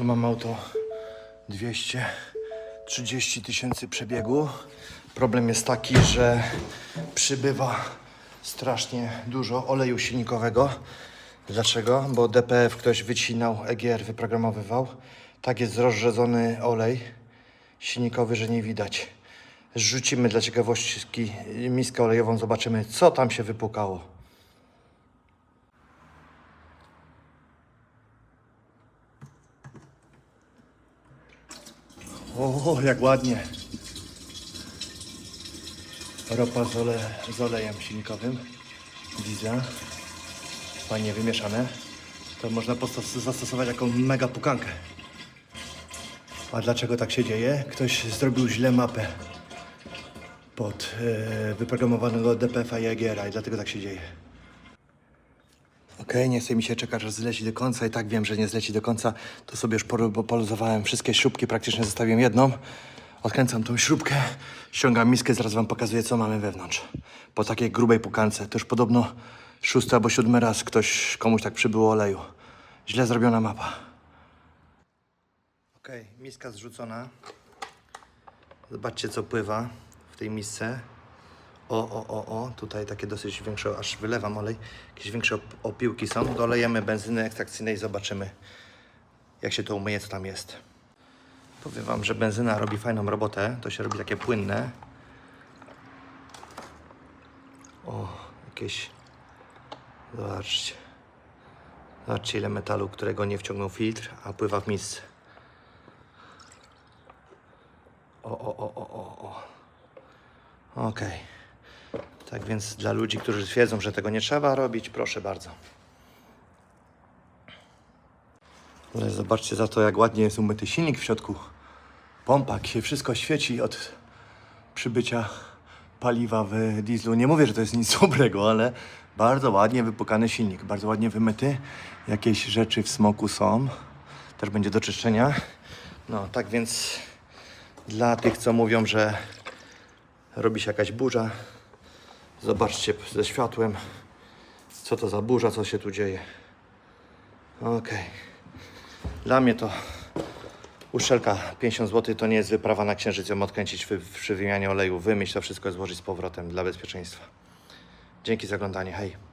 Tu mam auto 230 tysięcy przebiegu. Problem jest taki, że przybywa strasznie dużo oleju silnikowego. Dlaczego? Bo DPF ktoś wycinał, EGR wyprogramowywał. Tak jest rozrzedzony olej silnikowy, że nie widać. Zrzucimy dla ciekawości miskę olejową, zobaczymy co tam się wypukało. O, jak ładnie. Ropa z, ole, z olejem silnikowym. Diesla. Fajnie wymieszane. To można zastosować jako mega pukankę. A dlaczego tak się dzieje? Ktoś zrobił źle mapę pod e, wyprogramowanego DPF-a i EGR-a i dlatego tak się dzieje. Okej, nie chce mi się czekać, aż zleci do końca i tak wiem, że nie zleci do końca. To sobie już poluzowałem wszystkie śrubki, praktycznie zostawiłem jedną. Odkręcam tą śrubkę, ściągam miskę, zaraz wam pokazuję, co mamy wewnątrz. Po takiej grubej pukance. To już podobno szósty albo siódmy raz ktoś, komuś tak przybyło oleju. Źle zrobiona mapa. Okej, miska zrzucona. Zobaczcie, co pływa w tej misce. O, o, o, o, tutaj takie dosyć większe, aż wylewam olej. Jakieś większe op- opiłki są. Dolejemy benzyny ekstrakcyjnej i zobaczymy, jak się to umyje, co tam jest. Powiem Wam, że benzyna robi fajną robotę. To się robi takie płynne. O, jakieś... Zobaczcie. Zobaczcie, ile metalu, którego nie wciągnął filtr, a pływa w misce. O, o, o, o, o, o. Okej. Tak więc dla ludzi, którzy twierdzą, że tego nie trzeba robić, proszę bardzo. Ale zobaczcie za to, jak ładnie jest umyty silnik w środku. Pompak się wszystko świeci od przybycia paliwa w dieslu. Nie mówię, że to jest nic dobrego, ale bardzo ładnie wypukany silnik, bardzo ładnie wymyty. Jakieś rzeczy w smoku są. Też będzie do czyszczenia. No, tak więc dla tych, co mówią, że robi się jakaś burza, zobaczcie ze światłem, co to za burza, co się tu dzieje. Okej. Dla mnie to uszczelka 50 zł to nie jest wyprawa na księżyc ją odkręcić przy, przy wymianie oleju, wymyć to wszystko złożyć z powrotem dla bezpieczeństwa. Dzięki za oglądanie, hej.